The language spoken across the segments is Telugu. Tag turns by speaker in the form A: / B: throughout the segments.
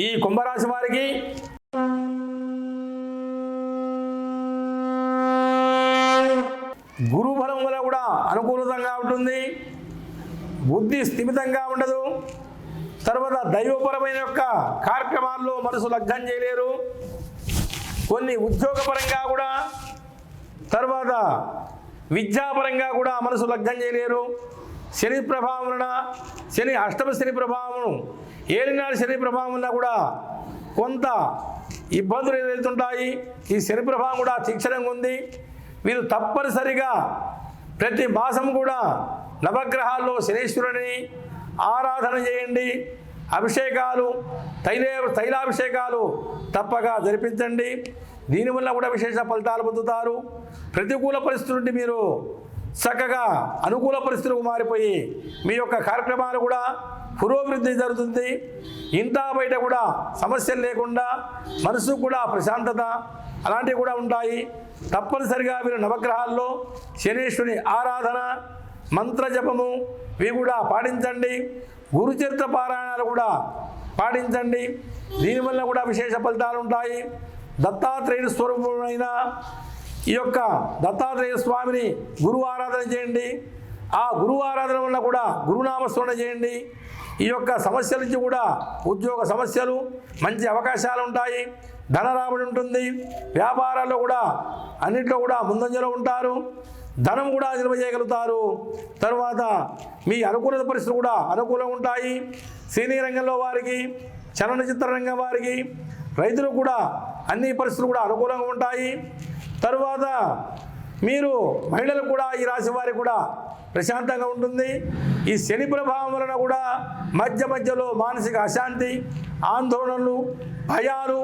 A: ఈ కుంభరాశి వారికి గురు బలం వల్ల కూడా అనుకూలతంగా ఉంటుంది. బుద్ధి స్థిమితంగా ఉండదు. తర్వాత దైవపరమైన యొక్క కార్యక్రమాల్లో మనసు లగ్నం చేయలేరు. కొన్ని ఉద్యోగపరంగా కూడా తర్వాత విద్యాపరంగా కూడా మనసు లగ్నం చేయలేరు. శని ప్రభావం వలన శని అష్టమ శని ప్రభావం ఏలినాడు శని ప్రభావం ఉన్నా కూడా కొంత ఇబ్బందులు ఎదురవుతుంటాయి ఈ శని ప్రభావం కూడా తీక్షణంగా ఉంది. వీరు తప్పనిసరిగా ప్రతి మాసం కూడా నవగ్రహాల్లో శనీశ్వరుని ఆరాధన చేయండి. అభిషేకాలు తైలే తైలాభిషేకాలు తప్పగా జరిపించండి. దీనివల్ల కూడా విశేష ఫలితాలు పొందుతారు. ప్రతికూల పరిస్థితుల నుండి మీరు చక్కగా అనుకూల పరిస్థితులకు మారిపోయి మీ యొక్క కార్యక్రమాలు కూడా పురోభివృద్ధి జరుగుతుంది. ఇంత బయట కూడా సమస్యలు లేకుండా మనసు కూడా ప్రశాంతత అలాంటివి కూడా ఉంటాయి. తప్పనిసరిగా మీరు నవగ్రహాల్లో శనీశ్వరుని ఆరాధన మంత్ర జపము ఇవి కూడా పాటించండి. గురుచరిత్ర పారాయణాలు కూడా పాటించండి. దీనివల్ల కూడా విశేష ఫలితాలు ఉంటాయి. దత్తాత్రేయుడు స్వరూపమైన ఈ యొక్క దత్తాత్రేయ స్వామిని గురువు ఆరాధన చేయండి. ఆ గురువు ఆరాధన వల్ల కూడా గురునామస్మరణ చేయండి. ఈ యొక్క సమస్యల నుంచి కూడా ఉద్యోగ సమస్యలు మంచి అవకాశాలు ఉంటాయి. ధన రాబడి ఉంటుంది. వ్యాపారాల్లో కూడా అన్నింటిలో కూడా ముందంజలో ఉంటారు. ధనం కూడా నిల్వ చేయగలుగుతారు. తర్వాత మీ అనుకూల పరిస్థితులు కూడా అనుకూలంగా ఉంటాయి. సినీ రంగంలో వారికి చలనచిత్ర రంగం వారికి రైతులు కూడా అన్ని పరిస్థితులు కూడా అనుకూలంగా ఉంటాయి. తరువాత మీరు మహిళలు కూడా ఈ రాశి వారికి కూడా ప్రశాంతంగా ఉంటుంది. ఈ శని ప్రభావం వలన కూడా మధ్య మధ్యలో మానసిక అశాంతి ఆందోళనలు భయాలు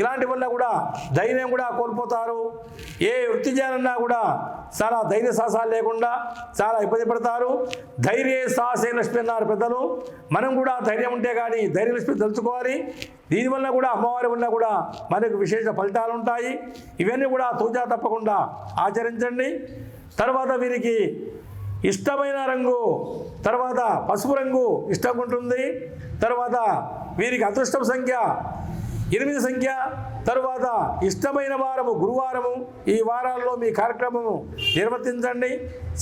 A: ఇలాంటి వల్ల కూడా ధైర్యం కూడా కోల్పోతారు. ఏ వృత్తి చేయాలన్నా కూడా చాలా ధైర్య సాహసాలు లేకుండా చాలా ఇబ్బంది పడతారు. ధైర్య సాహసే లక్ష్మి అన్నారు పెద్దలు. మనం కూడా ధైర్యం ఉంటే కానీ ధైర్య లక్ష్మి తెలుసుకోవాలి. దీనివల్ల కూడా అమ్మవారి వల్ల కూడా మనకు విశేష ఫలితాలు ఉంటాయి. ఇవన్నీ కూడా తూచా తప్పకుండా ఆచరించండి. తర్వాత వీరికి ఇష్టమైన రంగు తర్వాత పసుపు రంగు ఇష్టం ఉంటుంది. తర్వాత వీరికి అదృష్టం సంఖ్య ఎనిమిది సంఖ్య తరువాత ఇష్టమైన వారము గురువారము ఈ వారాల్లో మీ కార్యక్రమము నిర్వర్తించండి.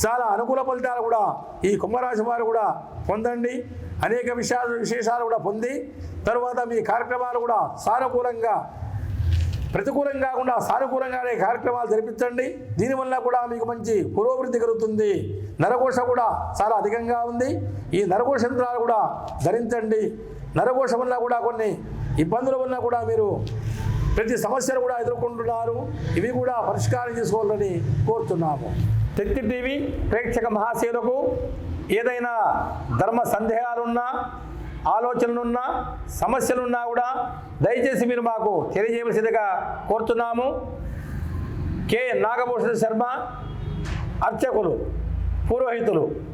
A: చాలా అనుకూల ఫలితాలు కూడా ఈ కుంభరాశి వారు కూడా పొందండి. అనేక విషయాలు విశేషాలు కూడా పొంది తరువాత మీ కార్యక్రమాలు కూడా సానుకూలంగా ప్రతికూలం కాకుండా సానుకూలంగానే కార్యక్రమాలు జరిపించండి. దీనివల్ల కూడా మీకు మంచి పురోభివృద్ధి కలుగుతుంది. నరకోశ కూడా చాలా అధికంగా ఉంది. ఈ నరకోశ యంత్రాలు కూడా ధరించండి. నరకోశం వల్ల కూడా కొన్ని ఇబ్బందులు ఉన్నా కూడా మీరు ప్రతి సమస్యలు కూడా ఎదుర్కొంటున్నారు. ఇవి కూడా పరిష్కారం చేసుకోవాలని కోరుతున్నాము. శక్తి టీవీ ప్రేక్షక మహాశీలకు ఏదైనా ధర్మ సందేహాలున్నా ఆలోచనలున్నా సమస్యలున్నా కూడా దయచేసి మీరు మాకు తెలియజేయవలసిందిగా కోరుతున్నాము. కె. నాగభూషణ శర్మ అర్చకులు పురోహితులు.